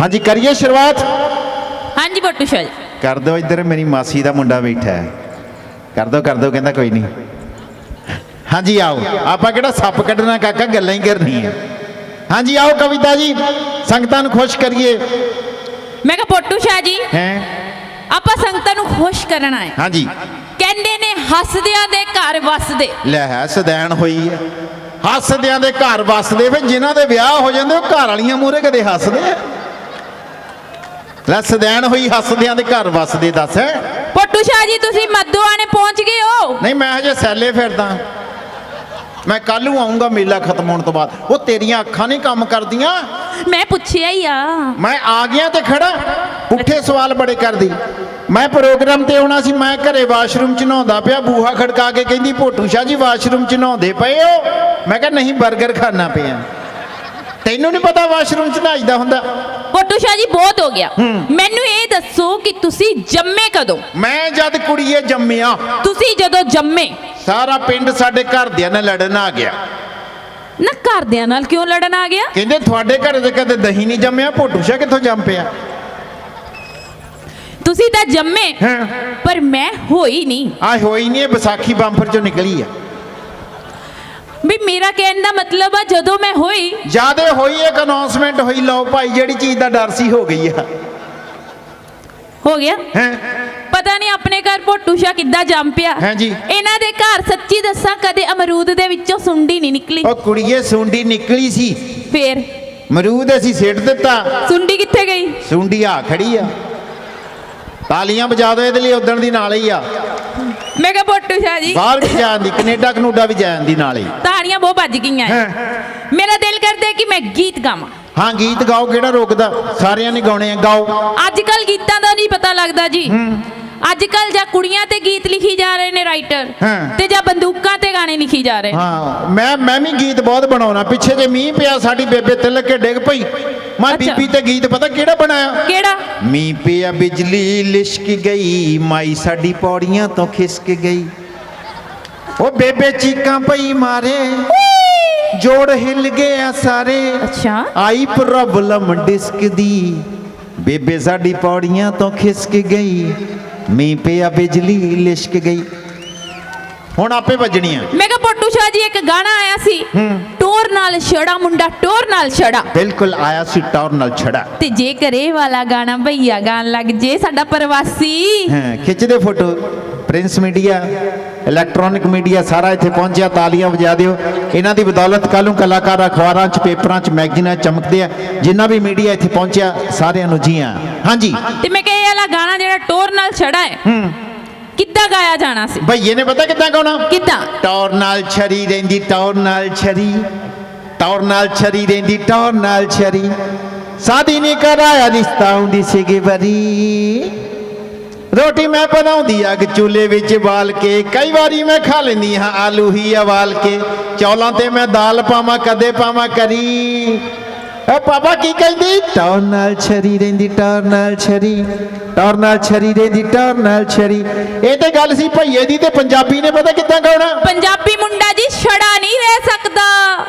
ਹਾਂਜੀ ਕਰੀਏ ਸ਼ੁਰੂਆਤ? ਹਾਂਜੀ ਪੋਟੂ ਸ਼ਾਹ ਜੀ। ਕਰ ਦਿਓ ਇੱਧਰ ਮੇਰੀ ਮਾਸੀ ਦਾ ਮੁੰਡਾ ਬੈਠਾ ਹੈ। ਕਰ ਦਿਓ ਕਰ ਦਿਓ ਕਹਿੰਦਾ ਕੋਈ ਨਹੀਂ। ਹਾਂਜੀ ਆਓ। ਆਪਾਂ ਕਿਹੜਾ ਸੱਪ ਕੱਢਣਾ ਕਾਕਾ ਗੱਲਾਂ ਹੀ ਕਰਨੀਆਂ। ਹਾਂਜੀ ਆਓ ਕਵਿਤਾ ਜੀ। ਸੰਗਤਾਂ ਨੂੰ ਖੁਸ਼ ਕਰੀਏ। ਮੈਂ ਕਿਹਾ ਪੋਟੂ ਸ਼ਾਹ ਜੀ ਹੈ? ਆਪਾਂ ਸੰਗਤਾਂ ਨੂੰ ਖੁਸ਼ ਕਰਨਾ ਹੈ। ਹਾਂਜੀ। ਕਹਿੰਦੇ ਨੇ ਹੱਸਦਿਆਂ ਦੇ ਘਰ ਵਸਦੇ। ਲੈ ਹੈ ਸਦੈਣ ਹੋਈ ਹੈ ਹੱਸਦਿਆਂ ਦੇ ਘਰ ਵਸਦੇ ਫਿਰ ਜਿਨ੍ਹਾਂ ਦੇ ਵਿਆਹ ਹੋ ਜਾਂਦੇ ਉਹ ਘਰ ਵਾਲੀਆਂ ਮੂਹਰੇ ਕਦੇ ਹੱਸਦੇ ਆ? ਲੈ ਸਦੈਣ ਹੋਈ ਹੱਸਦਿਆਂ ਦੇ ਘਰ ਵਸਦੇ ਦੱਸ ਪੋਟੂ ਸ਼ਾਹ ਜੀ ਤੁਸੀਂ ਮੱਦੋਆਣੇ ਪਹੁੰਚ ਗਏ ਹੋ? ਨਹੀਂ ਮੈਂ ਹਜੇ ਸੈਲੇ ਫਿਰਦਾ। ਮੈਂ ਕੱਲ ਨੂੰ ਆਉਂਗਾ ਮੇਲਾ ਖਤਮ ਹੋਣ ਤੋਂ ਬਾਅਦ। ਉਹ ਤੇਰੀਆਂ ਅੱਖਾਂ ਨਹੀਂ ਕੰਮ ਕਰਦੀਆਂ? ਮੈਂ ਪੁੱਛਿਆ ਹੀ ਆ। ਮੈਂ ਆ ਗਿਆ ਤੇ ਖੜਾ? ਪੁੱਠੇ ਸਵਾਲ ਬੜੇ ਕਰਦੀ। ਮੈਂ ਪ੍ਰੋਗਰਾਮ ਤੇ ਆਉਣਾ ਸੀ ਮੈਂ ਘਰੇ ਵਾਸ਼ਰੂਮ ਚ ਨਹਾਉਂਦਾ ਪਿਆ ਬੂਹਾ ਖੜਕਾ ਕੇ ਕਹਿੰਦੀ ਭੋਟੂ ਸ਼ਾਹ ਜੀ ਵਾਸ਼ਰੂਮ ਚ ਨਹਾਉਂਦੇ ਪਏ ਹੋ? ਮੈਂ ਕਿਹਾ ਨਹੀਂ 버ਗਰ ਖਾਣਾ ਪਿਆ। ਤੈਨੂੰ ਨਹੀਂ ਪਤਾ ਵਾਸ਼ਰੂਮ ਚ ਨਹਾਈਦਾ ਹੁੰਦਾ? ਪੋਟੂ ਸ਼ਾਹ ਜੀ ਬਹੁਤ ਹੋ ਗਿਆ। ਮੈਨੂੰ ਇਹ ਦੱਸੋ ਕਿ ਤੁਸੀਂ ਜੰਮੇ ਕਦੋਂ? ਮੈਂ ਜਦ ਕੁੜੀਏ ਜੰਮਿਆ। ਤੁਸੀਂ ਜਦੋਂ ਜੰਮੇ? ਸਾਰਾ ਪਿੰਡ ਸਾਡੇ ਘਰਦਿਆਂ ਨਾਲ ਲੜਨ ਆ ਗਿਆ। ਨਾ ਘਰਦਿਆਂ ਨਾਲ ਕਿਉਂ ਲੜਨ ਆ ਗਿਆ? ਕਹਿੰਦੇ ਤੁਹਾਡੇ ਘਰੇ ਤੇ ਕਦੇ ਦਹੀਂ ਨਹੀਂ ਜੰਮਿਆ? ਭੋਟੂ ਸ਼ਾਹ ਕਿੱਥੋਂ ਜੰਮ ਪਿਆ? ਤੁਸੀਂ ਤਾਂ ਜੰਮੇ ਪਰ ਮੈਂ ਹੋਈ ਨਹੀਂ। ਆ ਹੋਈ ਨਹੀਂ ਇਹ ਵਿਸਾਖੀ ਬੰਫਰ ਚੋਂ ਨਿਕਲੀ ਆ। ਵੀ ਮੇਰਾ ਕਹਿਣ ਦਾ ਮਤਲਬ ਆ ਜਦੋਂ ਮੈਂ ਹੋਈ ਜਿਆਦੇ ਹੋਈ ਇੱਕ ਅਨਾਉਂਸਮੈਂਟ ਹੋਈ ਲਓ ਭਾਈ ਜਿਹੜੀ ਚੀਜ਼ ਦਾ ਡਰ ਸੀ ਹੋ ਗਈ ਆ। ਹੋ ਗਿਆ? ਹੈ? ਪਤਾ ਨਹੀਂ ਆਪਣੇ ਘਰ ਪੋਟੂ ਸ਼ਾਹ ਕਿੱਦਾਂ ਜੰਮ ਪਿਆ। ਹਾਂਜੀ। ਇਹਨਾਂ ਦੇ ਘਰ ਸੱਚੀ ਦੱਸਾਂ ਕਦੇ ਅਮਰੂਦ ਦੇ ਵਿੱਚੋਂ ਸੁੰਡੀ ਨਹੀਂ ਨਿਕਲੀ। ਉਹ ਕੁੜੀਏ ਸੁੰਡੀ ਨਿਕਲੀ ਸੀ। ਫੇਰ? ਮਰੂਦ ਅਸੀਂ ਸਿੱਟ ਦਿੱਤਾ। ਸੁੰਡੀ ਕਿੱਥੇ ਗਈ? ਸੁੰਡੀ ਆ ਖੜੀ ਆ। ਤਾਲੀਆਂ ਵਜਾ ਦਿਓ ਇਹਦੇ ਲਈ ਉਦਣ ਦੀ ਨਾਲ ਹੀ ਆ। ਮੈਂ ਕਿਹਾ ਪੋਟੂ ਸ਼ਾਹ ਜੀ। ਬਾਹਰ ਵੀ ਜਾਂਦੀ ਕੈਨੇਡਾ ਕਨੂਡਾ ਵੀ ਜਾਂਦੀ ਨਾਲ ਹੀ। ਤਾੜੀਆਂ ਬਹੁਤ ਵੱਜ ਗਈਆਂ ਹੈ। ਹਾਂ। ਮੇਰਾ ਦਿਲ ਕਰਦਾ ਹੈ ਕਿ ਮੈਂ ਗੀਤ ਗਾਵਾਂ। ਹਾਂ ਗੀਤ ਗਾਓ ਕਿਹੜਾ ਰੋਕਦਾ? ਸਾਰਿਆਂ ਨੇ ਗਾਉਣੇ ਆ ਗਾਓ। ਅੱਜ ਕੱਲ ਗੀਤਾਂ ਦਾ ਨਹੀਂ ਪਤਾ ਲੱਗਦਾ ਜੀ। ਅੱਜ ਕੱਲ ਜਾਂ ਕੁੜੀਆਂ ਤੇ ਗੀਤ ਲਿਖੀ ਜਾ ਰਹੇ ਨੇ ਰਾਈਟਰ ਹਾਂ। ਤੇ ਜਾਂ ਬੰਦੂਕਾਂ ਤੇ ਗਾਣੇ ਲਿਖੀ ਜਾ ਰਹੇ ਹਾਂ ਮੈਂ ਮੈਂ ਵੀ ਗੀਤ ਬਹੁਤ ਬਣਾਉਣਾ। ਪਿੱਛੇ ਜੇ ਮੀਂਹ ਪਿਆ ਸਾਡੀ ਬੇਬੇ ਤਿਲਕ ਕੇ ਡਿੱਗ ਪਈ। ਮੈਂ। ਬੀਬੀ ਤੇ ਗੀਤ ਪਤਾ ਕਿਹੜਾ ਬਣਾਇਆ? ਕਿਹੜਾ? ਮੀਂਹ ਪਿਆ ਬਿਜਲੀ ਲਿਸ਼ਕ ਗਈ ਮਾਈ ਸਾਡੀ ਪੌੜੀਆਂ ਤੋਂ ਖਿਸਕ ਗਈ। ਉਹ ਬੇਬੇ ਚੀਕਾਂ ਪਈ ਮਾਰੇ ਜੋੜ ਹਿੱਲ ਗਿਆ ਸਾਰੇ। ਅੱਛਾ। ਆਈ ਪ੍ਰੋਬਲਮ ਡਿਸਕ ਦੀ ਬੇਬੇ ਸਾਡੀ ਪੌੜੀਆਂ ਤੋਂ ਖਿਸਕ ਗਈ। ਮੀਂਹ ਪਿਆ ਬਿਜਲੀ ਲਿਸ਼ਕ ਗਈ। ਹੁਣ ਆਪੇ ਵੱਜਣੀ ਆ। ਮੈਂ ਕਿਹਾ ਪੋਟੂ ਸ਼ਾਹ ਜੀ ਇੱਕ ਗਾਣਾ ਆਇਆ ਸੀ ਟੋਰ ਨਾਲ ਛੜਾ ਮੁੰਡਾ ਟੋਰ ਨਾਲ ਛੜਾ। ਬਿਲਕੁਲ ਆਇਆ ਸੀ ਟੌਰ ਨਾਲ ਛੜਾ। ਤੇ ਜੇ ਕਰੇ ਵਾਲਾ ਗਾਣਾ ਭਈਆ ਗਾਣ ਲੱਗ ਜੇ ਸਾਡਾ ਪ੍ਰਵਾਸੀ। ਹਾਂ ਖਿੱਚਦੇ photo. Prince media electronic media ਸਾਰਾ ਇੱਥੇ ਪਹੁੰਚਿਆ ਤਾਲੀਆਂ ਵਜਾ ਦਿਓ। ਇਹਨਾਂ ਦੀ ਬਦੌਲਤ ਕੱਲ੍ਹ ਨੂੰ ਕਲਾਕਾਰ ਅਖਬਾਰਾਂ 'ਚ ਪੇਪਰਾਂ 'ਚ ਮੈਗਜ਼ੀਨਾਂ 'ਚ ਚਮਕਦੇ ਆ। ਜਿੰਨਾ ਵੀ ਮੀਡੀਆ ਇੱਥੇ ਪਹੁੰਚਿਆ ਸਾਰਿਆਂ ਨੂੰ ਜੀ ਆਇਆਂ ਹਾਂਜੀ। ਤੇ ਮੈਂ ਕਿਹਾ ਇਹ ਵਾਲਾ ਗਾਣਾ ਜਿਹੜਾ ਟੋਰ ਨਾਲ ਛੜਾ ਹੈ। ਕਿੱਦਾਂ ਗਾਇਆ ਜਾਣਾ ਸੀ? ਭਈਏ ਨੇ ਪਤਾ ਕਿੱਦਾਂ ਗਾਉਣਾ? ਕਿੱਦਾਂ? ਟੌਰ ਨਾਲ ਛਰੀ ਰਹਿੰਦੀ ਟੌਰ ਨਾਲ ਛਰੀ। ਟੌਰ ਨਾਲ ਛਰੀ ਰਹਿੰਦੀ ਟੌਰ ਨਾਲ ਛਰੀ। ਸਾਦੀ ਨੇ ਕਰਾਇਆ ਰਿਸ਼ਤਾ ਹੁੰਦੀ ਸੀਗੀ ਬਰੀ ਰੋਟੀ ਮੈਂ ਬਣਾਉਂਦੀ ਅੱਗ ਚੁੱਲ੍ਹੇ ਵਿੱਚ ਬਾਲ ਕੇ। ਕਈ ਵਾਰੀ ਮੈਂ ਖਾ ਲੈਂਦੀ ਹਾਂ ਆਲੂ ਹੀ ਉਬਾਲ ਕੇ। ਚੌਲਾਂ ਤੇ ਮੈਂ ਦਾਲ ਪਾਵਾਂ ਕਦੇ ਪਾਵਾਂ ਕਰੀ। ਓ ਪਾਪਾ ਕੀ ਕਹਿੰਦੀ? ਟੌਰ ਨਾਲ ਛਰੀ ਰਹਿੰਦੀ ਟੌਰ ਨਾਲ ਛਰੀ ਟੌਰ ਨਾਲ ਛਰੀ ਰਹਿੰਦੀ ਟੌਰ ਨਾਲ ਛਰੀ ਇਹ ਤੇ ਗੱਲ ਸੀ ਭਈਏ ਦੀ ਤੇ ਪੰਜਾਬੀ ਨੇ ਪਤਾ ਕਿੱਦਾਂ ਗਾਉਣਾ ਪੰਜਾਬੀ ਮੁੰਡਾ ਜੀ ਛੜਾ ਨਹੀਂ ਰਹਿ ਸਕਦਾ।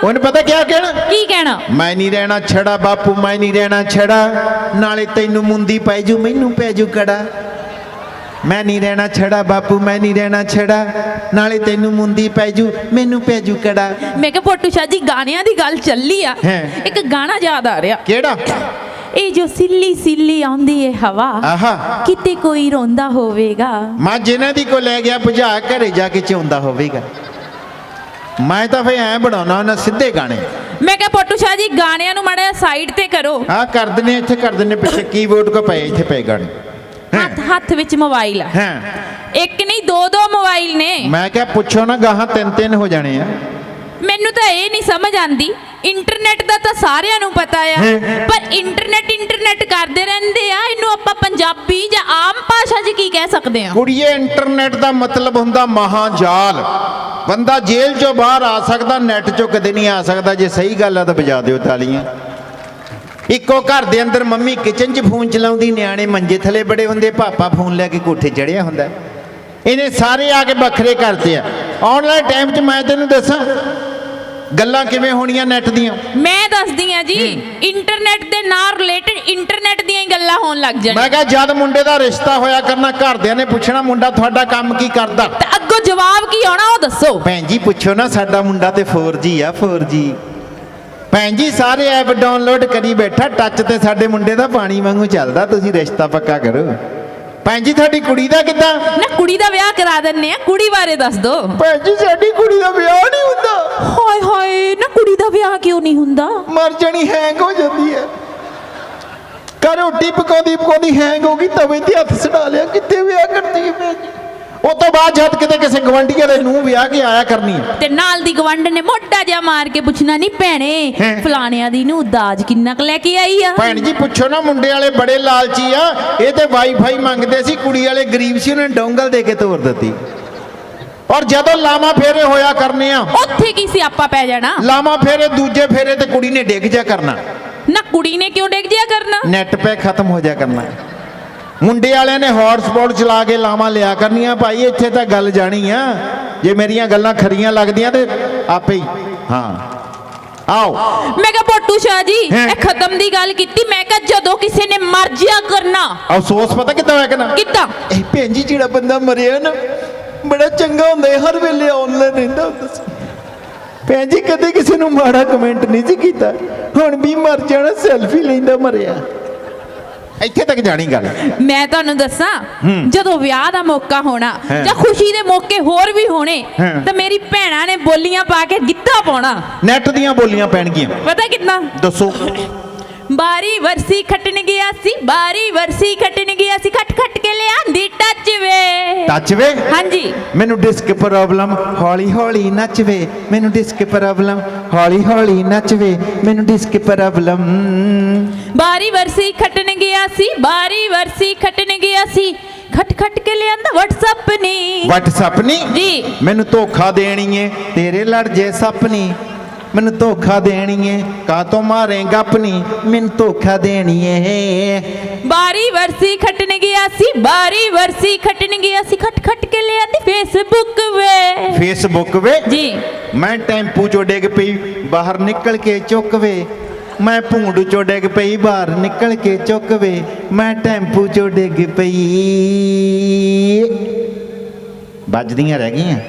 ਉਹਨੇ ਪਤਾ ਕਿਆ ਕਹਿਣਾ? ਕੀ ਕਹਿਣਾ? ਮੈਂ ਨਹੀਂ ਰਹਿਣਾ ਛੜਾ ਬਾਪੂ ਮੈਂ ਨਹੀਂ ਰਹਿਣਾ ਛੜਾ। ਨਾਲੇ ਤੈਨੂੰ ਮੁੰਦੀ ਪੈ ਜੂ ਮੈਨੂੰ ਪੈ ਜੂ ਕੜਾ। ਮੈਂ ਨਹੀਂ ਰਹਿਣਾ ਛੜਾ ਬਾਪੂ ਮੈਂ ਨਹੀਂ ਰਹਿਣਾ ਛੜਾ। ਨਾਲੇ ਤੈਨੂੰ ਮੁੰਦੀ ਪੈ ਜੂ ਮੈਨੂੰ ਪੈ ਜੂ ਕੜਾ ਮੈਂ ਕਿਹਾ ਪੋਟੂ ਸ਼ਾਹ ਜੀ ਗਾਣਿਆਂ ਦੀ ਗੱਲ ਚੱਲੀ ਆ। ਹੈਂ। ਇੱਕ ਗਾਣਾ ਯਾਦ ਆ ਰਿਹਾ। ਕਿਹੜਾ? ਇਹ ਜੋ ਸਿੱਲੀ ਸਿੱਲੀ ਆਉਂਦੀ ਏ ਹਵਾ ਆਹਾ। ਕਿਤੇ ਕੋਈ ਰੋਂਦਾ ਹੋਵੇਗਾ। ਮੈਂ ਜਿਨ੍ਹਾਂ ਦੀ ਕੋ ਲੈ ਗਿਆ ਬੁਝਾ ਘਰੇ ਜਾ ਕੇ ਚਾਉਂਦਾ ਹੋਵੇਗਾ। ਮੈਂ ਤਾਂ ਫੇ ਐ ਬਣਾਉਣਾ ਉਹਨਾਂ ਸਿੱਧੇ ਗਾਣੇ। ਮੈਂ ਕਿਹਾ ਪੋਟੂ ਸ਼ਾਹ ਜੀ ਗਾਣਿਆਂ ਨੂੰ ਮਾੜਾ ਸਾਈਡ ਤੇ ਕਰੋ। ਆ ਕਰ ਦਿੰਨੇ ਇੱਥੇ ਕਰ ਦਿੰਨੇ ਪਿੱਛੇ ਕੀਬੋਰਡ ਕੋ ਪਏ ਇੱਥੇ ਪਏ ਗਾਣੇ। ਹੱਥ ਹੱਥ ਵਿੱਚ ਮੋਬਾਈਲ ਆ। ਹਾਂ। ਇੱਕ ਨਹੀਂ ਦੋ ਦੋ ਮੋਬਾਈਲ ਨੇ। ਮੈਂ ਕਿਹਾ ਪੁੱਛੋ ਨਾ ਗਾਹਾਂ ਤਿੰਨ ਤਿੰਨ ਹੋ ਜਾਣੇ ਆ। ਮੈਨੂੰ ਤਾਂ ਇਹ ਨਹੀਂ ਸਮਝ ਆਂਦੀ। ਇੰਟਰਨੈਟ ਦਾ ਤਾਂ ਸਾਰਿਆਂ ਨੂੰ ਪਤਾ ਆ। ਪਰ ਇੰਟਰਨੈਟ ਇੰਟਰਨੈਟ ਕਰਦੇ ਰਹਿੰਦੇ ਆ। ਇਹਨੂੰ ਆਪਾਂ ਪੰਜਾਬੀ ਜਾਂ ਆਮ ਭਾਸ਼ਾ 'ਚ ਕੀ ਕਹਿ ਸਕਦੇ ਆ? ਕੁੜੀਏ ਇੰਟਰਨੈਟ ਦਾ ਮਤਲਬ ਹੁੰਦਾ ਮਹਾਜਾਲ। ਬੰਦਾ ਜੇਲ੍ਹ ਚੋਂ ਬਾਹਰ ਆ ਸਕਦਾ ਨੈਟ ਚੋਂ ਕਦੇ ਨਹੀਂ ਆ ਸਕਦਾ। ਜੇ ਸਹੀ ਗੱਲ ਆ ਤਾਂ ਵਜਾ ਦਿਓ ਤਾਲੀਆਂ। ਇੱਕੋ ਘਰ ਦੇ ਅੰਦਰ ਮੰਮੀ ਕਿਚਨ 'ਚ ਫੋਨ ਚਲਾਉਂਦੀ ਨਿਆਣੇ ਮੰਜੇ ਥਲੇ ਬੜੇ ਹੁੰਦੇ ਪਾਪਾ ਫੋਨ ਲੈ ਕੇ ਕੋਠੇ ਚੜਿਆ ਹੁੰਦਾ। ਇਹਨੇ ਸਾਰੇ ਆ ਕੇ ਵੱਖਰੇ ਕਰਦੇ ਆ। ਆਨਲਾਈਨ ਟਾਈਮ 'ਚ ਮੈਂ ਤੈਨੂੰ ਦੱਸਾਂ ਗੱਲਾਂ ਕਿਵੇਂ ਹੋਣੀਆਂ ਨੈਟ ਦੀਆਂ? ਮੈਂ ਦੱਸਦੀ ਆ ਜੀ ਇੰਟਰਨੈਟ ਦੇ ਨਾਲ ਰਿਲੇਟਡ ਇੰਟਰਨੈਟ ਗੱਲਾਂ ਹੋਣ ਲੱਗ ਜਾਣ। ਮੈਂ ਕਿਹਾ ਜਦ ਮੁੰਡੇ ਦਾ ਰਿਸ਼ਤਾ ਹੋਇਆ ਕਰਨਾ ਘਰਦਿਆਂ ਨੇ ਪੁੱਛਣਾ ਮੁੰਡਾ ਤੁਹਾਡਾ ਕੰਮ ਕੀ ਕਰਦਾ? ਤੇ ਅੱਗੋਂ ਜਵਾਬ ਕੀ ਆਉਣਾ ਉਹ ਦੱਸੋ। ਭੈਣ ਜੀ ਪੁੱਛੋ ਨਾ ਸਾਡਾ ਮੁੰਡਾ ਤੇ 4G ਆ 4G ਭੈਣ ਜੀ ਸਾਰੇ ਐਪ ਡਾਊਨਲੋਡ ਕਰੀ ਬੈਠਾ ਟੱਚ ਤੇ ਸਾਡੇ ਮੁੰਡੇ ਦਾ ਪਾਣੀ ਵਾਂਗੂ ਚੱਲਦਾ ਤੁਸੀਂ ਰਿਸ਼ਤਾ ਪੱਕਾ ਕਰੋ। ਭੈਣ ਜੀ ਤੁਹਾਡੀ ਕੁੜੀ ਦਾ ਕਿੱਦਾਂ? ਨਾ ਕੁੜੀ ਦਾ ਵਿਆਹ ਕਰਾ ਦਿੰਨੇ ਆ ਕੁੜੀ ਬਾਰੇ ਦੱਸ ਦੋ। ਭੈਣ ਜੀ ਸਾਡੀ ਕੁੜੀ ਦਾ ਵਿਆਹ ਨਹੀਂ ਹੁੰਦਾ। ਹਾਏ ਹਾਏ ਨਾ ਕੁੜੀ ਦਾ ਵਿਆਹ ਕਿਉਂ ਨਹੀਂ ਹੁੰਦਾ? ਮਰ ਜਾਣੀ ਹੈਂਗ ਹੋ ਜਾਂਦੀ ਹੈ। ਘਰ ਰੋਟੀ ਪਕਾਉਂਦੀ ਪਕਾਉਂਦੀ ਹੈਂਗ ਹੋ ਗਈ ਤਵੇ ਤੇ ਹੱਥ ਸੜਾ ਲਿਆ ਕਿੱਥੇ ਵਿਆਹ ਕਰਦੀ ਹੈ ਭੈਣ ਜੀ? ਉਹ ਤੋਂ ਬਾਅਦ ਜਦ ਕਿਤੇ ਕਿਸੇ ਗਵੰਡੀਆਂ ਦੇ ਨੂੰ ਵਿਆਹ ਕੇ ਆਇਆ ਕਰਨੀ ਹੈ ਤੇ ਨਾਲ ਦੀ ਗਵੰਡ ਨੇ ਮੋਢਾ ਜਿਹਾ ਮਾਰ ਕੇ ਪੁੱਛਣਾ ਨਹੀਂ ਭੈਣੇ ਹੈਂ। ਫਲਾਣਿਆਂ ਦੀ ਨੂੰ ਦਾਜ ਕਿੰਨਾ ਕੁ ਲੈ ਕੇ ਆਈ ਆ? ਭੈਣ ਜੀ ਪੁੱਛੋ ਨਾ ਮੁੰਡੇ ਵਾਲੇ ਬੜੇ ਲਾਲਚੀ ਆ। ਇਹ ਤੇ ਵਾਈਫਾਈ ਮੰਗਦੇ ਸੀ ਕੁੜੀ ਵਾਲੇ ਗਰੀਬ ਸੀ ਉਹਨੇ ਡੋਂਗਲ ਦੇ ਕੇ ਤੋਰ ਦਿੱਤੀ। ਔਰ ਜਦੋਂ ਲਾਮਾ ਫੇਰੇ ਹੋਇਆ ਕਰਨੇ ਆ ਉੱਥੇ ਕੀ ਸਿਆਪਾ ਪੈ ਜਾਣਾ? ਲਾਮਾ ਫੇਰੇ ਦੂਜੇ ਫੇਰੇ ਤੇ ਕੁੜੀ ਨੇ ਡਿੱਗ ਜਾ ਕਰਨਾ। ਨਾ ਕੁੜੀ ਨੇ ਕਿਉਂ ਡਿੱਗ ਜਿਆ ਕਰਨਾ? ਨੈਟ ਪੈਕ ਖਤਮ ਹੋ ਜਾ ਕਰਨਾ। ਮੁੰਡੇ ਵਾਲਿਆਂ ਨੇ ਹੌਟਸਪੌਟ ਚਲਾ ਕੇ ਲਾਵਾਂ ਲਿਆ ਕਰਨੀਆਂ। ਭਾਈ ਇੱਥੇ ਤਾਂ ਗੱਲ ਜਾਣੀ ਆ। ਜੇ ਮੇਰੀਆਂ ਗੱਲਾਂ ਖਰੀਆਂ ਲੱਗਦੀਆਂ ਤੇ ਆਪੇ ਹੀ। ਹਾਂ। ਆਓ। ਮੈਂ ਕਿਹਾ ਪੋਟੂ ਸ਼ਾਹ ਜੀ। ਇਹ ਖਤਮ ਦੀ ਗੱਲ ਕੀਤੀ। ਮੈਂ ਕਿਹਾ ਜਦੋਂ ਕਿਸੇ ਨੇ ਮਰ ਜਿਆ ਕਰਨਾ। ਅਫਸੋਸ ਪਤਾ ਕਿੱਦਾਂ ਹੋਇਆ ਕਰਨਾ ਕਿੱਦਾਂ? ਇਹ ਭੈਣ ਜੀ ਜਿਹੜਾ ਬੰਦਾ ਮਰਿਆ ਨਾ ਬੜਾ ਚੰਗਾ ਹੁੰਦਾ ਹਰ ਵੇਲੇ ਆਨਲਾਈਨ ਰਹਿੰਦਾ ਹੁੰਦਾ ਸੀ। ਭੈਣ ਜੀ ਕਦੇ ਕਿਸੇ ਨੂੰ ਮਾੜਾ ਕਮੈਂਟ ਨਹੀਂ ਸੀ ਕੀਤਾ। ਹੁਣ ਵੀ ਮਰ ਜਾਣਾ ਸੈਲਫੀ ਲੈਂਦਾ ਮਰਿਆ। ਇੱਥੇ ਤੱਕ ਜਾਣੀ ਗੱਲ। ਮੈਂ ਤੁਹਾਨੂੰ ਦੱਸਾਂ ਜਦੋਂ ਵਿਆਹ ਦਾ ਮੌਕਾ ਹੋਣਾ। ਜਾਂ ਖੁਸ਼ੀ ਦੇ ਮੌਕੇ ਹੋਰ ਵੀ ਹੋਣੇ। ਤਾਂ ਮੇਰੀ ਭੈਣਾਂ ਨੇ ਬੋਲੀਆਂ ਪਾ ਕੇ ਗਿੱਧਾ ਪਾਉਣਾ। ਨੈਟ ਦੀਆਂ ਬੋਲੀਆਂ ਪੈਣਗੀਆਂ। ਪਤਾ ਕਿੰਨਾ ਦੱਸੋ। ਬਾਰੀ ਵਰਸੀ ਖੱਟਣ ਗਿਆ ਸੀ ਬਾਰੀ ਵਰਸੀ ਖੱਟਣ ਗਿਆ ਸੀ ਖੱਟ ਖੱਟ ਕੇ ਲਿਆਂਦੀ ਟੱਚ ਵੇ। ਟੱਚ ਵੇ? ਹਾਂਜੀ। ਮੈਨੂੰ ਡਿਸਕ ਪ੍ਰੋਬਲਮ ਹੌਲੀ ਹੌਲੀ ਨੱਚਵੇ ਮੈਨੂੰ ਡਿਸਕ ਪ੍ਰੋਬਲਮ ਹੌਲੀ ਹੌਲੀ ਨੱਚਵੇ ਮੈਨੂੰ ਡਿਸਕ ਪ੍ਰੋਬਲਮ। ਬਾਰੀ ਵਰਸੀ ਖੱਟਣ ਗਿਆ ਸੀ ਬਾਰੀ ਵਰਸੀ ਖੱਟਣ ਗਿਆ ਸੀ। ਖੱਟ ਖੱਟ ਕੇ ਲਿਆਂਦਾ WhatsApp ਨੇ। WhatsApp ਨਹੀਂ ਜੀ। ਮੈਨੂੰ ਧੋਖਾ ਦੇਣੀ ਏ ਤੇਰੇ ਲੜ ਜੇ ਸਪਨੀ ਮੈਨੂੰ ਧੋਖਾ ਦੇਣੀ ਏ ਕਾ ਤੋਂ ਮਾਰੇਗਾ ਆਪਣੀ? ਮੈਨੂੰ ਧੋਖਾ ਦੇਣੀ ਏ ਬਾਰੀ ਵਰਸੀ ਖੱਟਣ ਗਿਆ ਸੀ ਬਾਰੀ ਵਰਸੀ ਖੱਟਣ ਗਿਆ ਸੀ ਖੱਟ ਖੱਟ ਕੇ ਲਿਆਂਦੀ ਫੇਸਬੁੱਕ ਵੇ। ਫੇਸਬੁੱਕ ਵੇ? ਜੀ। ਮੈਂ ਟੈਂਪੂ ਚੋਂ ਡਿੱਗ ਪਈ ਬਾਹਰ ਨਿਕਲ ਕੇ ਚੁੱਕ ਵੇ। ਮੈਂ ਭੂੰਡ ਚੋਂ ਡਿੱਗ ਪਈ ਬਾਹਰ ਨਿਕਲ ਕੇ ਚੁੱਕ ਵੇ। ਮੈਂ ਟੈਂਪੂ ਚੋਂ ਡਿੱਗ ਪਈ। ਵੱਜਦੀਆਂ ਰਹਿ ਗਈਆਂ।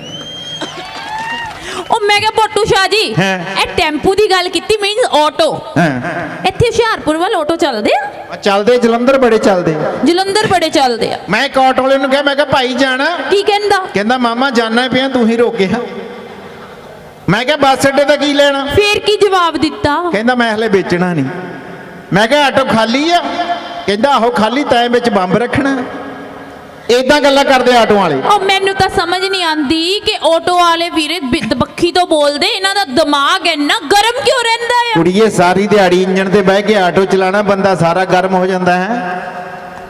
ਉਹ ਮੈਂ ਕਿਹਾ ਪੋਟੂ ਸ਼ਾਹ ਜੀ। ਇਹ ਟੈਂਪੂ ਦੀ ਗੱਲ ਕੀਤੀ ਮੀਨਸ ਆਟੋ ਇੱਥੇ ਹੁਸ਼ਿਆਰਪੁਰ ਵੱਲ ਆਟੋ ਚੱਲਦੇ ਆ। ਆ ਚੱਲਦੇ ਜਲੰਧਰ ਬੜੇ ਚੱਲਦੇ ਜਲੰਧਰ ਬੜੇ ਚੱਲਦੇ ਆ। ਮੈਂ ਇੱਕ ਆਟੋ ਵਾਲੇ ਨੂੰ ਕਿਹਾ ਮੈਂ ਕਿਹਾ ਭਾਈ ਜਾਣਾ। ਕੀ ਕਹਿੰਦਾ? ਕਹਿੰਦਾ ਮਾਮਾ ਜਾਣਾ ਪਿਆ ਤੂੰ ਹੀ ਰੋਕਿਆ ਮੈਂ ਕਿਹਾ ਬੱਸ ਅੱਡੇ ਦਾ ਕੀ ਲੈਣਾ? ਫੇਰ ਕੀ ਜਵਾਬ ਦਿੱਤਾ? ਕਹਿੰਦਾ ਮੈਂ ਹਲੇ ਵੇਚਣਾ ਨਹੀਂ। ਮੈਂ ਕਿਹਾ ਆਟੋ ਖਾਲੀ ਆ। ਕਹਿੰਦਾ ਆਹੋ ਖਾਲੀ ਤੈਂ ਵਿੱਚ ਬੰਬ ਰੱਖਣਾ। ਇਦਾਂ ਗੱਲਾਂ ਕਰਦੇ ਆਟੋ ਵਾਲੇ। ਉਹ ਮੈਨੂੰ ਤਾਂ ਸਮਝ ਨਹੀਂ ਆਂਦੀ ਕਿ ਆਟੋ ਵਾਲੇ ਵੀਰੇ ਬੱਖੀ ਤੋਂ ਬੋਲਦੇ ਇਹਨਾਂ ਦਾ ਦਿਮਾਗ ਇੰਨਾ ਗਰਮ ਕਿਉਂ ਰਹਿੰਦਾ ਆ? ਕੁੜੀਏ ਸਾਰੀ ਦਿਹਾੜੀ ਇੰਜਣ ਤੇ ਬਹਿ ਕੇ ਆਟੋ ਚਲਾਣਾ ਬੰਦਾ ਸਾਰਾ ਗਰਮ ਹੋ ਜਾਂਦਾ ਹੈ।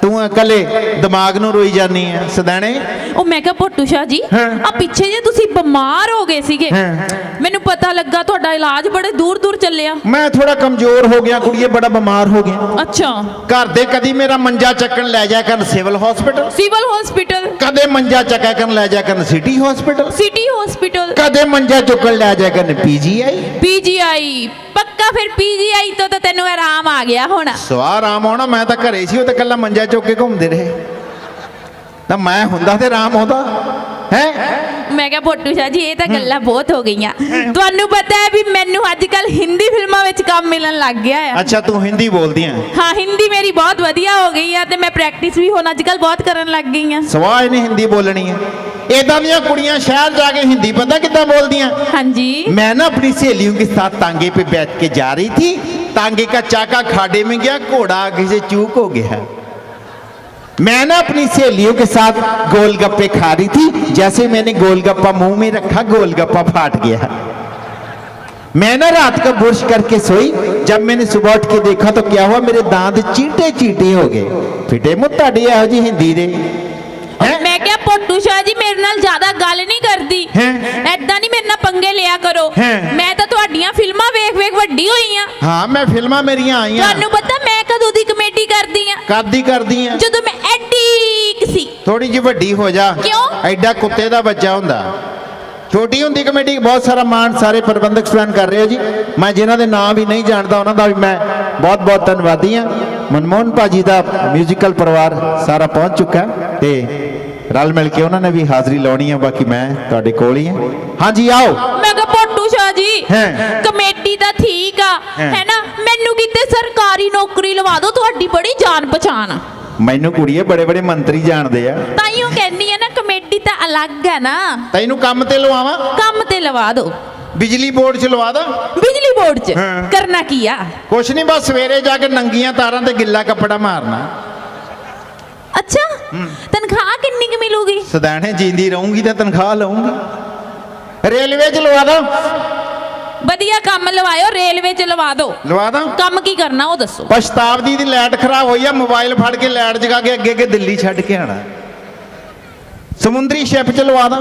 ਤੂੰ ਇਕੱਲੇ ਦਿਮਾਗ ਨੂੰ ਰੋਈ ਜਾਨੀ ਆ ਸਦਾਣੇ? ਉਹ ਮੈਂ ਕਿਹਾ ਪੋਟੂ ਸ਼ਾਹ ਜੀ ਹਾਂ। ਆ ਪਿੱਛੇ ਜੇ ਤੁਸੀਂ ਬਿਮਾਰ ਹੋ ਗਏ ਸੀਗੇ ਹਾਂ। ਮੈਨੂੰ ਪਤਾ ਲੱਗਾ ਤੁਹਾਡਾ ਇਲਾਜ ਬੜੇ ਦੂਰ ਦੂਰ ਚੱਲਿਆ। ਮੈਂ ਥੋੜਾ ਕਮਜ਼ੋਰ ਹੋ ਗਿਆ ਕੁੜੀਏ ਬੜਾ ਬਿਮਾਰ ਹੋ ਗਿਆ। ਅੱਛਾ। ਘਰ ਦੇ ਕਦੀ ਮੇਰਾ ਮੰਜਾ ਚੱਕਣ ਲੈ ਜਾ ਕਰਨ ਸਿਵਲ ਹਸਪੀਟਲ? Civil hospital. ਕਦੇ ਮੰਜਾ ਚੱਕਿਆ ਕਰਨ ਲੈ ਜਾ ਕਰਨ ਸਿਟੀ ਹਸਪੀਟਲ? City hospital. ਕਦੇ ਮੰਜਾ ਚੁੱਕਣ ਲੈ ਜਾ ਕਰਨ ਪੀਜੀਆਈ ਪੀਜੀਆਈ ਪੱਕਾ ਫਿਰ ਪੀਜੀਆਈ ਤੋਂ ਤਾਂ ਤੈਨੂੰ ਆਰਾਮ ਆ ਗਿਆ ਹੋਣਾ। ਸਵਾਰ ਆਰਾਮ ਆਉਣਾ, ਮੈਂ ਤਾਂ ਘਰੇ ਸੀ, ਉਹ ਤਾਂ ਕੱਲਾ ਮੰਜਾ ਚੁੱਕ ਕੇ ਘੁੰਮਦੇ ਰਹੇ। ਤਾਂ ਮੈਂ ਹੁੰਦਾ ਤੇ ਆਰਾਮ ਆਉਂਦਾ। ਹੈ? ਮੈਂ ਕਿਹਾ ਪੋਟੂ ਸ਼ਾਹ ਜੀ ਇਹ ਤਾਂ ਗੱਲਾਂ ਬਹੁਤ ਹੋ ਗਈਆਂ ਤੁਹਾਨੂੰ ਪਤਾ ਹੈ ਵੀ ਮੈਨੂੰ ਅੱਜ ਕੱਲ ਹਿੰਦੀ ਫਿਲਮਾਂ ਵਿੱਚ ਕੰਮ ਮਿਲਣ ਲੱਗ ਗਿਆ ਆ ਅੱਛਾ ਤੂੰ ਹਿੰਦੀ ਬੋਲਦੀ ਆ ਹਾਂ ਹਿੰਦੀ ਮੇਰੀ ਬਹੁਤ ਵਧੀਆ ਹੋ ਗਈ ਆ ਤੇ ਮੈਂ ਪ੍ਰੈਕਟਿਸ ਵੀ ਹੁਣ ਅੱਜ ਕੱਲ ਬਹੁਤ ਕਰਨ ਲੱਗ ਗਈ ਆ ਸਵਾਹ ਇਹਨੇ ਹਿੰਦੀ ਬੋਲਣੀ ਹੈ ਇਦਾਂ ਦੀਆਂ ਕੁੜੀਆਂ ਸ਼ਹਿਰ ਜਾ ਕੇ ਹਿੰਦੀ ਪਤਾ ਕਿੱਦਾਂ ਬੋਲਦੀਆਂ ਹਾਂਜੀ मैं ना अपनी सहेलियों के साथ तांगे पे बैठ के जा रही थी तांगे का चाका खाडे में गया घोड़ा आगे से चूक हो गया मैं ना अपनी सहेलियों के साथ गोलगप्पे खा रही थी जैसे मैंने गोलगप्पा मुंह में रखा गोलगप्पा फाट गया मैं ना रात को बुर्श करके सोई जब मैंने सुबह उठ के देखा तो क्या हुआ मेरे दांत चीटे चीटे हो गए फिटे मुताड़ी ਇਹੋ ਜੀ ਹਿੰਦੀ ਦੇ ਹੈਂ? ਮੈਂ ਕਿਹਾ ਪੋਟੂ ਸ਼ਾਹ ਜੀ ਮੇਰੇ ਨਾਲ ਜ਼ਿਆਦਾ ਗੱਲ ਨਹੀਂ ਕਰਦੀ ਹੈਂ? ਐਦਾਂ ਨਹੀਂ ਮੇਰੇ ਨਾਲ ਪੰਗੇ ਲਿਆ ਕਰੋ ਹੈਂ? ਮੈਂ ਤਾਂ ਤੁਹਾਡੀਆਂ ਫਿਲਮਾਂ ਵੇਖ ਵੇਖ ਵੱਡੀ ਹੋਈ ਆ ਹਾਂ ਮੈਂ ਫਿਲਮਾਂ ਮੇਰੀਆਂ ਆਈਆਂ ਤੁਹਾਨੂੰ ਪਤਾ ਮੈਂ ਕਦੋਂ ਦੀ ਕਮੇਡੀ ਕਰਦੀ ਆ ਕਰਦੀ ਕਰਦੀ ਆ ਜਦੋਂ ਮੈਂ ਐਡੀ ਕੁ ਸੀ। ਥੋੜੀ ਜਿਹੀ ਵੱਡੀ ਹੋ ਜਾ। ਕਿਉਂ? ਐਡਾ ਕੁੱਤੇ ਦਾ ਬੱਚਾ ਹੁੰਦਾ। ਛੋਟੀ ਹੁੰਦੀ ਕਮੇਟੀ ਬਹੁਤ ਸਾਰਾ ਮਾਣ ਸਾਰੇ ਪ੍ਰਬੰਧਕ ਸਵੈਨ ਕਰ ਰਹੇ ਹੋ ਜੀ। ਮੈਂ ਜਿਨ੍ਹਾਂ ਦੇ ਨਾਮ ਵੀ ਨਹੀਂ ਜਾਣਦਾ ਉਹਨਾਂ ਦਾ ਵੀ ਮੈਂ ਬਹੁਤ ਬਹੁਤ ਧੰਨਵਾਦੀ ਹਾਂ। ਮਨਮੋਹਨ ਭਾਜੀ ਦਾ ਮਿਊਜ਼ੀਕਲ ਪਰਿਵਾਰ ਸਾਰਾ ਪਹੁੰਚ ਚੁੱਕਾ ਹੈ ਤੇ ਰਲ ਮਿਲ ਕੇ ਉਹਨਾਂ ਨੇ ਵੀ ਹਾਜ਼ਰੀ ਲਾਉਣੀ ਹੈ। ਬਾਕੀ ਮੈਂ ਤੁਹਾਡੇ ਕੋਲ ਹੀ ਹਾਂ। ਹਾਂਜੀ ਆਓ। ਮੈਂ ਕਿਹਾ ਪੋਟੂ ਸ਼ਾਹ ਜੀ ਹੈਂ। ਕਮੇਟੀ ਤਾਂ ਠੀਕ ਆ ਹੈਂ। ਹੈ ਨਾ ਮੈਨੂੰ ਕਿਤੇ ਸਰਕਾਰੀ ਨੌਕਰੀ ਲਵਾ ਦਿਓ ਤੁਹਾਡੀ ਬੜੀ ਜਾਣ ਪਛਾਣ ਆ। ਮੈਨੂੰ ਕੁੜੀਏ ਬੜੇ ਬੜੇ ਮੰਤਰੀ ਜਾਣਦੇ ਆ। ਤਾਈਓ ਕਹਿੰਨੀ ਆ ਨਾ ਕਮੇਟੀ ਤਾਂ ਅਲੱਗ ਹੈ ਨਾ। ਤੈਨੂੰ ਕੰਮ ਤੇ ਲਵਾਵਾਂ? ਕੰਮ ਤੇ ਲਵਾ ਦਿਓ। ਬਿਜਲੀ ਬੋਰਡ 'ਚ ਲਵਾ ਦਾਂ? ਬਿਜਲੀ ਬੋਰਡ 'ਚ? ਹਾਂ। ਕਰਨਾ ਕੀ ਆ? ਕੁਛ ਨਹੀਂ ਬਸ ਸਵੇਰੇ ਜਾ ਕੇ ਨੰਗੀਆਂ ਤਾਰਾਂ ਤੇ ਗਿੱਲਾ ਕੱਪੜਾ ਮਾਰਨਾ। ਅੱਛਾ? ਤਨਖਾਹ ਕਿੰਨੀ ਕੁ ਮਿਲੂਗੀ? ਸਦਾਣੇ ਜੀਂਦੀ ਰਹੂੰਗੀ ਤਾਂ ਤਨਖਾਹ ਲਵਾਂਗੀ ਰੇਲਵੇ 'ਚ ਲਵਾ ਦਾਂ? ਵਧੀਆ ਕੰਮ ਲਵਾਇਓ ਰੇਲਵੇ 'ਚ ਲਵਾ ਦਿਓ ਲਵਾ ਦਾਂ? ਕੰਮ ਕੀ ਕਰਨਾ ਉਹ ਦੱਸੋ। ਪਛਤਾਵਦੀ ਦੀ ਲਾਈਟ ਖਰਾਬ ਹੋਈ ਆ ਮੋਬਾਈਲ ਫੜ ਕੇ ਲਾਈਟ ਜਗਾ ਕੇ ਅੱਗੇ ਅੱਗੇ ਦਿੱਲੀ ਛੱਡ ਕੇ ਆਣਾ। ਸਮੁੰਦਰੀ ਸ਼ਿਪ 'ਚ ਲਵਾ ਦਾਂ।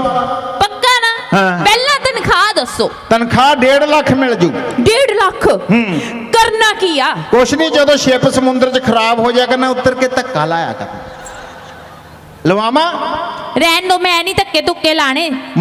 ਪੱਕਾ ਨਾ? ਹਾਂ। ਪਹਿਲਾਂ ਤਨਖਾਹ ਦੱਸੋ। ਤਨਖਾਹ 1.5 ਲੱਖ ਮਿਲ ਜੂ। 1.5 ਲੱਖ? ਕਰਨਾ ਕੀ ਆ? ਕੁਛ ਨਹੀਂ ਜਦੋਂ ਸ਼ਿਪ ਸਮੁੰਦਰ 'ਚ ਖਰਾਬ ਹੋ ਜਾ ਕਰਨਾ ਉੱਤਰ ਕੇ ਧੱਕਾ ਲਾਇਆ ਕਰ ਲਵਾਵਾਂ? ਰਹਿਣ ਦੋ ਮੈਂ ਨਹੀਂ ਧੱਕੇ ਧੁੱਕੇ ਲਾਣੇ।